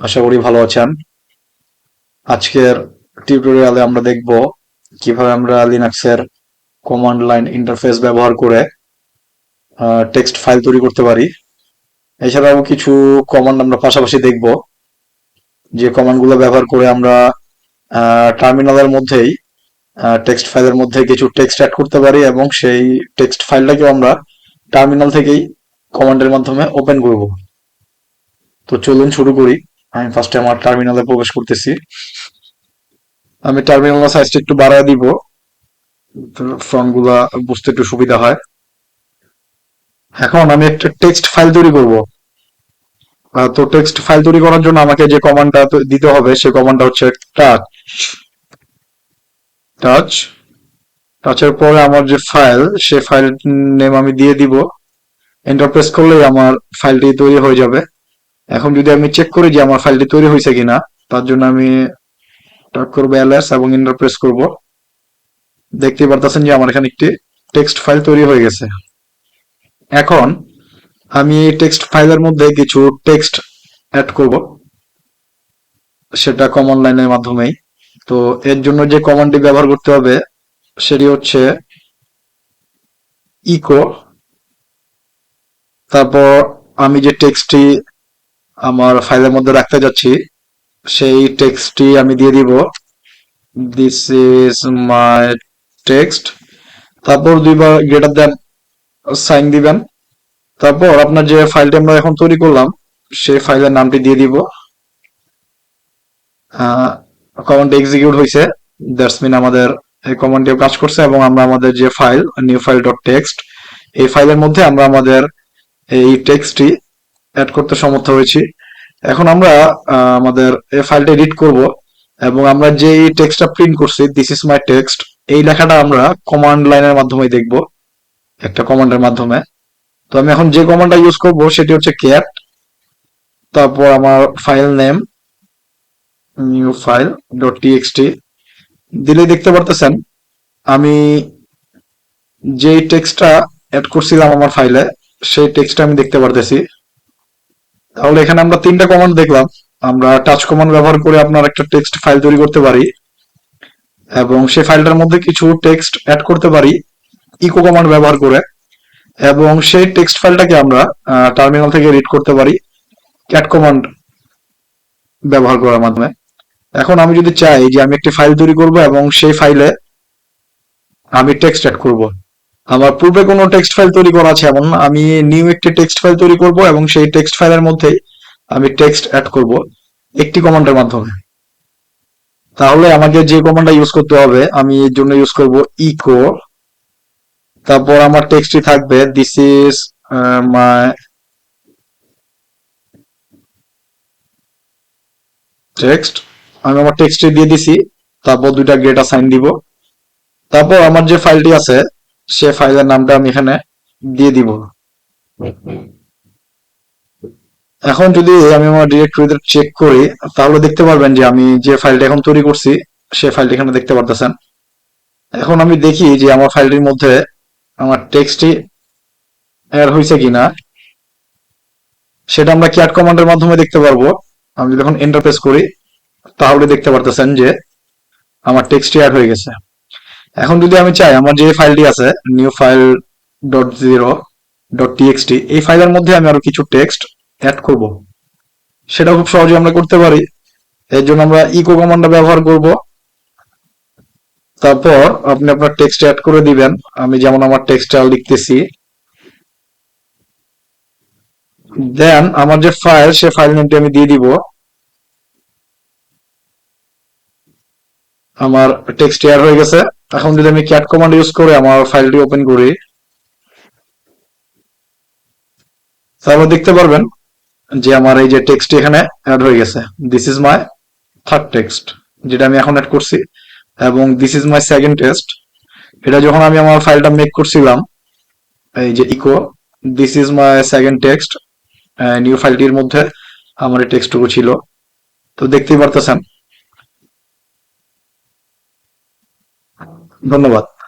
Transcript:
আশা করি ভালো আছেন। আজকের টিউটোরিয়ালে আমরা দেখব কীভাবে আমরা লিনাক্সের কমান্ড লাইন ইন্টারফেস ব্যবহার করে টেক্সট ফাইল তৈরি করতে পারি। এছাড়াও কিছু কমান্ড আমরা পাশাপাশি দেখব। যে কমান্ডগুলো ব্যবহার করে আমরা টার্মিনালের মধ্যেই টেক্সট ফাইলের মধ্যে কিছু টেক্সট অ্যাড করতে পারি এবং সেই টেক্সট ফাইলটাকেও আমরা টার্মিনাল থেকেই কমান্ডের মাধ্যমে ওপেন করব। তো চলুন শুরু করি। আমি ফার্স্টে আমার টার্মিনালে প্রবেশ করতেছি। আমি টার্মিনাল সাইজটা একটু বাড়ায় দিব ফন্টগুলা বুঝতে একটু সুবিধা হয়। এখন আমি একটা টেক্সট ফাইল তৈরি করব। তো টেক্সট ফাইল তৈরি করার জন্য আমাকে যে কমান্ডটা দিতে হবে সেই কমান্ডটা হচ্ছে টাচ টাচ টাচের পরে আমার যে ফাইল সে ফাইল নেম আমি দিয়ে দিব। এন্টার প্রেস করলেই আমার ফাইলটি তৈরি হয়ে যাবে। এখন যদি আমি চেক করি যে আমার ফাইলটি তৈরি হয়েছে কিনা, তার জন্য আমি টাক করব এলএস এবং এন্টার প্রেস করব। দেখতে পারতেছেন যে আমার এখানে একটি টেক্সট ফাইল তৈরি হয়ে গেছে। এখন আমি এই টেক্সট ফাইলের মধ্যে কিছু টেক্সট অ্যাড করব। সেটা কমন লাইনের মাধ্যমেই। তো এর জন্য যে কমান্ডটি ব্যবহার করতে হবে, সেটি হচ্ছে ইকো তারপর আমি যে টেক্সটটি আমার ফাইলের মধ্যে রাখতে যাচ্ছি। সেই টেক্সটটি আমি দিয়ে দিব। দিস ইজ মাই টেক্সট তারপর দুইবার গ্রেটার দেন সাইন দিবেন। তারপর আপনার যে ফাইলটি আমরা এখন তৈরি করলাম, সেই ফাইলের নামটি দিয়ে দিব। কমান্ড এক্সিকিউট হয়েছে। দ্যাটস মিন আমাদের এই কমান্ডটিও কাজ করছে এবং আমরা আমাদের যে file new file dot text এই ফাইলের মধ্যে আমরা আমাদের এই টেক্সটটি অ্যাড করতে সমর্থ হয়েছি। এখন আমরা আমাদের এই ফাইলটা এডিট করব এবং আমরা যে টেক্সটটা প্রিন্ট করছি দিস ইজ মাই টেক্সট এই লেখাটা আমরা কমান্ড লাইনের মাধ্যমে দেখব, একটা কমান্ডের মাধ্যমে। তো আমি এখন যে কমান্ডটা ইউজ করব, সেটি হচ্ছে ক্যাট তারপর আমার file name new file dot TXT দিলে দেখতে পারতেছেন, আমি যে টেক্সটটা অ্যাড করছিলাম আমার ফাইলে সেই টেক্সটটা আমি দেখতে পারতেছি। তাহলে এখানে আমরা তিনটা কমান্ড দেখলাম। আমরা টাচ কমান্ড ব্যবহার করে আপনার একটা টেক্সট ফাইল তৈরি করতে পারি এবং সেই ফাইলটার মধ্যে কিছু টেক্সট অ্যাড করতে পারি ইকো কমান্ড ব্যবহার করে। এবং সেই টেক্সট ফাইলটাকে আমরা টার্মিনাল থেকে রিড করতে পারি ক্যাট কমান্ড ব্যবহার করার মাধ্যমে। এখন আমি যদি চাই যে আমি একটি ফাইল তৈরি করব এবং সেই ফাইলে আমি টেক্সট অ্যাড করব। আমার পূর্বে কোনো টেক্সট ফাইল তৈরি করা আছে এমন আমি নিউ একটি টেক্সট ফাইল তৈরি করব এবং সেই টেক্সট ফাইলের মধ্যে আমি টেক্সট অ্যাড করব একটি কমান্ডের মাধ্যমে। তাহলে আমাকে যে কমান্ডটা ইউজ করতে হবে, আমি এর জন্য ইউজ করব ইকো তারপর আমার টেক্সটটি থাকবে দিস ইজ মাই টেক্সট আমি আমার টেক্সটে দিয়ে দিছি, তারপর দুইটা গ্রেটার সাইন দিব। তারপর আমার যে ফাইলটি আছে সে ফাইলের নামটা আমি এখানে দিয়ে দিব। এখন যদি আমি আমার ডিরেক্টরিতে চেক করি, তাহলে দেখতে পারবেন যে আমি যে ফাইলটা এখন তৈরি করছি, সে ফাইলটি এখানে দেখতে পারতেছেন। এখন আমি দেখি যে আমার ফাইলটির মধ্যে আমার টেক্সটটি অ্যাড হয়েছে কিনা। সেটা আমরা ক্যাট কমান্ডের মাধ্যমে দেখতে পারব। আমি যখন এন্টারপ্রেস করি, তাহলে দেখতে পারতেছেন যে আমার টেক্সটটি অ্যাড হয়ে গেছে। এখন যদি আমি চাই, আমার যে ফাইলটি আছে new file dot zero dot TXT এই ফাইলের মধ্যে আমি আরও কিছু টেক্সট অ্যাড করব। সেটা খুব সহজে আমরা করতে পারি। এর জন্য আমরা ইকো কমান্ডটা ব্যবহার করব। তারপর আপনি আপনার টেক্সট অ্যাড করে দিবেন। আমি যেমন আমার টেক্সটটা লিখতেছি। দেন আমার যে ফাইল সে ফাইল নেমটি আমি দিয়ে দিব। আমার টেক্সট এয়ার হয়ে গেছে। এখন যদি আমি ক্যাট কমান্ড ইউজ করে আমার ফাইলটি ওপেন করি তারপর দেখতে পারবেন যে আমার এই যে টেক্সট এখানে অ্যাড হয়ে গেছে। This is my third text যেটা আমি এখন অ্যাড করছি। এবং this is my second text এটা যখন আমি আমার ফাইলটা মেক করছিলাম, এই যে echo this is my second text new ফাইলটির মধ্যে আমার এই টেক্সটটুকু ছিল। তো দেখতেই পারতেছেন どんな